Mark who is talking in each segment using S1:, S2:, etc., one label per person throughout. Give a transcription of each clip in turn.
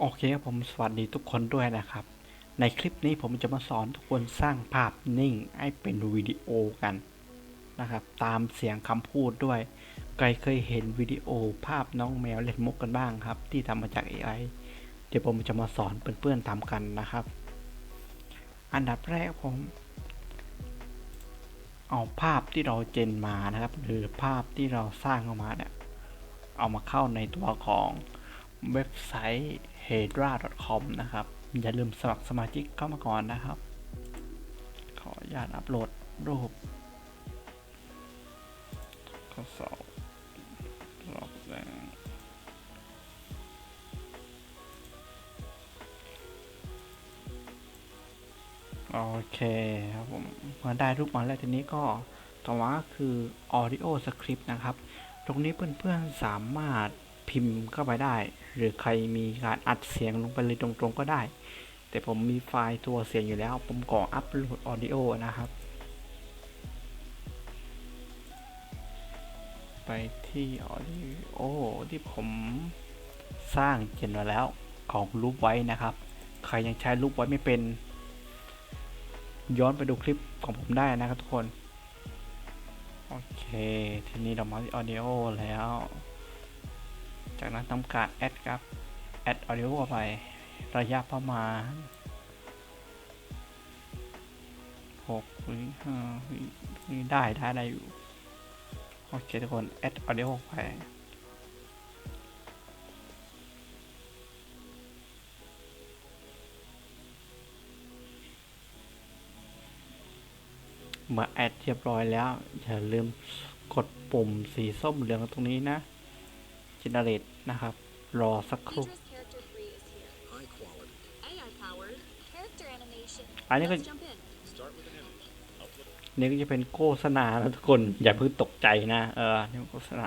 S1: โอเคครับผมสวัสดีทุกคนด้วยนะครับ ในคลิปนี้ผมจะมาสอนทุกคนสร้างภาพนิ่งให้เป็นวิดีโอกันนะครับ ตามเสียงคำพูดด้วย ใครเคยเห็นวิดีโอภาพน้องแมวเล่นมุกกันบ้างครับ ที่ทำมาจาก AI เดี๋ยวผมจะมาสอนเพื่อนๆทำกันนะครับ อันดับแรกผม เอาภาพที่เราเจนมานะครับ หรือภาพที่เราสร้างออกมาเนี่ยเอามาเข้าในตัวของ เว็บไซต์ hedra.com นะครับ อย่าลืมสมัครสมาชิกเข้ามาก่อนนะครับ ขออนุญาตอัปโหลดรูปข้อสอบรอบแรกโอเคครับผมเมื่อได้รูปมาแล้วทีนี้ก็ต่อมาคือ audio script นะครับ ตรงนี้เพื่อนๆสามารถ พิมพ์เข้าไปได้ หรือใครมีการอัดเสียงลงไปเลยตรงๆก็ได้ แต่ผมมีไฟล์ตัวเสียงอยู่แล้ว ผมขออัปโหลด audio นะครับ ไปที่ audio ที่ผมสร้างเขียนมาแล้วของรูปไว้นะครับ ใครยังใช้รูปไว้ไม่เป็น ย้อนไปดูคลิปของผมได้นะครับทุกคน โอเค ทีนี้เรามาที่ audio แล้ว จากนั้นทำการ add ครับ add audio เข้าไประยะประมาณ6วิ5วินี่ได้ได้ได้อยู่โอเคทุกคน add audio เข้าไปเมื่อแอดเรียบร้อยแล้ว อย่าลืมกดปุ่มสีส้มเหลืองตรงนี้นะ generate นะครับ รอสักครู่
S2: Petra's character 3 is here.
S3: High quality.
S2: AI powered character animation.
S1: อันนี้ก็
S2: Let's jump in.
S3: Start with an image. Upload.
S1: นี่ก็จะเป็นโฆษณานะทุกคน อย่าเพิ่งตกใจนะ เออนี่เป็นโฆษณา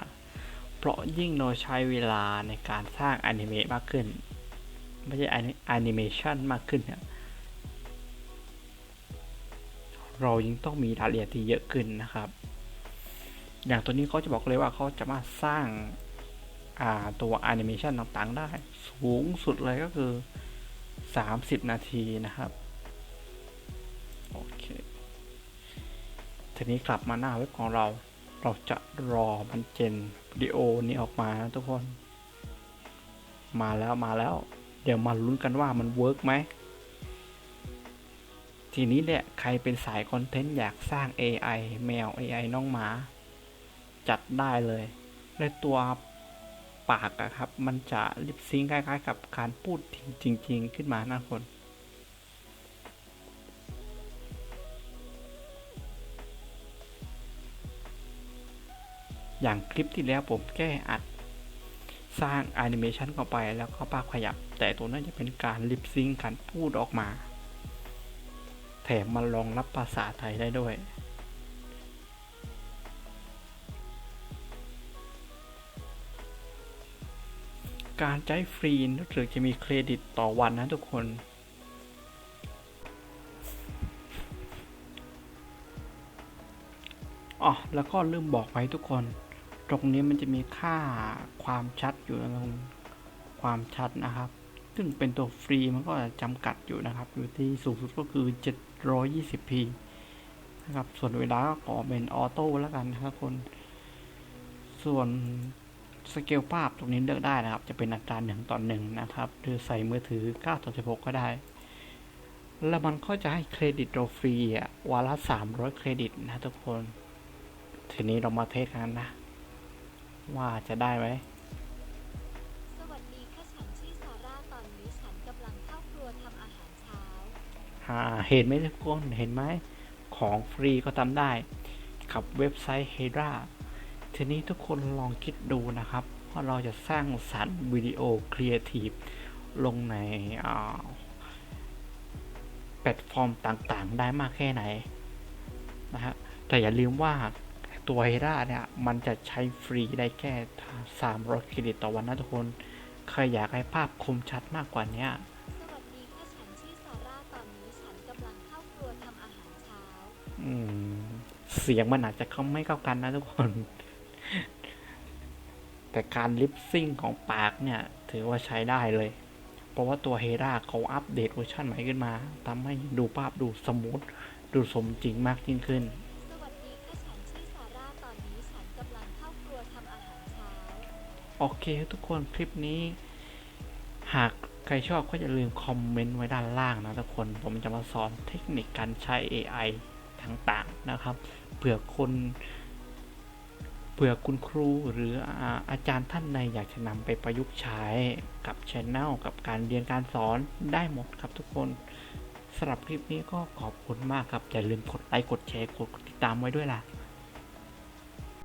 S1: เพราะยิ่งเราใช้เวลาในการสร้างอนิเมะมากขึ้น ไม่ใช่แอนิเมชันมากขึ้นเนี่ยเรายิ่งต้องมีรายละเอียดที่เยอะขึ้นนะครับ อย่างตัวนี้เขาจะบอกเลยว่าเขาจะมาสร้างอ่า ตัวแอนิเมชันต่างๆ ได้ สูงสุดเลยก็คือ 30 นาทีนะครับ โอเค ทีนี้กลับมาหน้าเว็บของเรา เราจะรอมันเจนวิดีโอนี้ออกมานะทุกคน มาแล้วมาแล้ว เดี๋ยวมาลุ้นกันว่ามันเวิร์กไหมทีนี้แหละใครเป็นสายคอนเทนต์อยากสร้าง AI แมว AI น้องหมา จัดได้เลย ในตัว ปากอะครับ มันจะลิปซิงคล้ายๆ กับการพูดจริง ๆ ขึ้นมานะคนอย่างคลิปที่แล้วผมแก้อัดสร้างแอนิเมชันเข้าไปแล้วก็ปากขยับ แต่ตัวนั้นจะเป็นการลิปซิงการพูดออกมา แถมมันรองรับภาษาไทยได้ด้วย การใช้ฟรีรู้สึกจะมีเครดิตต่อวันนะทุกคน อ๋อ แล้วก็ลืมบอกไว้ทุกคน ตรงนี้มันจะมีค่าความชัดอยู่นะคุณความชัดนะครับ ซึ่งเป็นตัวฟรีมันก็จำกัดอยู่นะครับ อยู่ที่สูงสุดก็คือ 720p นะครับ ส่วนเวลาก็ขอเป็นออโต้แล้วกันนะครับคน ส่วน สเกลภาพตรงนี้เลือกได้นะครับ จะเป็นอัตราหนึ่งต่อหนึ่งนะครับหรือใส่มือถือ 9 ต่อ 16 ก็ได้ แล้วมันก็จะให้เครดิตเราฟรีอะวันละ 300 เครดิตนะทุกคน ทีนี้เรามาเทสกันนะ ว่าจะได้ไหม
S2: สวัสดีค่ะฉันชื่อซาร่าตอนนี้ฉันกำลังเข้าครัวทำอาหารเช้า
S1: อ่าเห็นไหมทุกคนเห็นไหมของฟรีก็ทำได้ กับเว็บไซต์ Hedra ทีนี้ทุกคนลองคิดดูนะครับว่าเราจะสร้างสรรค์วิดีโอครีเอทีฟลงในอ่าแพลตฟอร์มต่างๆ ได้มากแค่ไหนนะฮะแต่อย่าลืมว่าตัว Hedra เนี่ย มันจะใช้ฟรีได้แค่300เครดิตต่อวันนะทุกคนใครอยากให้ภาพคมชัดมากกว่านี้
S2: สวัสดีค่ะฉันชื่อซาร่าตอนนี้ฉันกำลังเข้าครัวทำอาหารเช้า
S1: อืมเสียงมันอาจจะเขาไม่เข้ากันนะทุกคน แต่การลิปซิ่งของปากเนี่ย ถือว่าใช้ได้เลย เพราะว่าตัวเฮราเขาอัปเดตเวอร์ชันใหม่ขึ้นมาทำให้ดูภาพดูสมูทดูสมจริงมากยิ่งขึ้น
S2: สวัสดีค่ะฉันชื่อซาร่าตอนนี้ฉันกำลังเข้าครัวทำอาหารเช้า
S1: โอเคทุกคนคลิปนี้ หากใครชอบก็อย่าลืมคอมเมนต์ไว้ด้านล่างนะทุกคน ผมจะมาสอนเทคนิคการใช้ AI ต่างๆนะครับ เผื่อคน เผื่อคุณครูหรืออาจารย์ท่านใดอยากจะนำไปประยุกต์ใช้กับช anel กับการเรียนการสอนได้หมดครับทุกคนสำหรับคลิปนี้ก็ขอบคุณมากครับ อย่าลืมกดไลค์กดแชร์กดติดตามไว้ด้วยล่ะ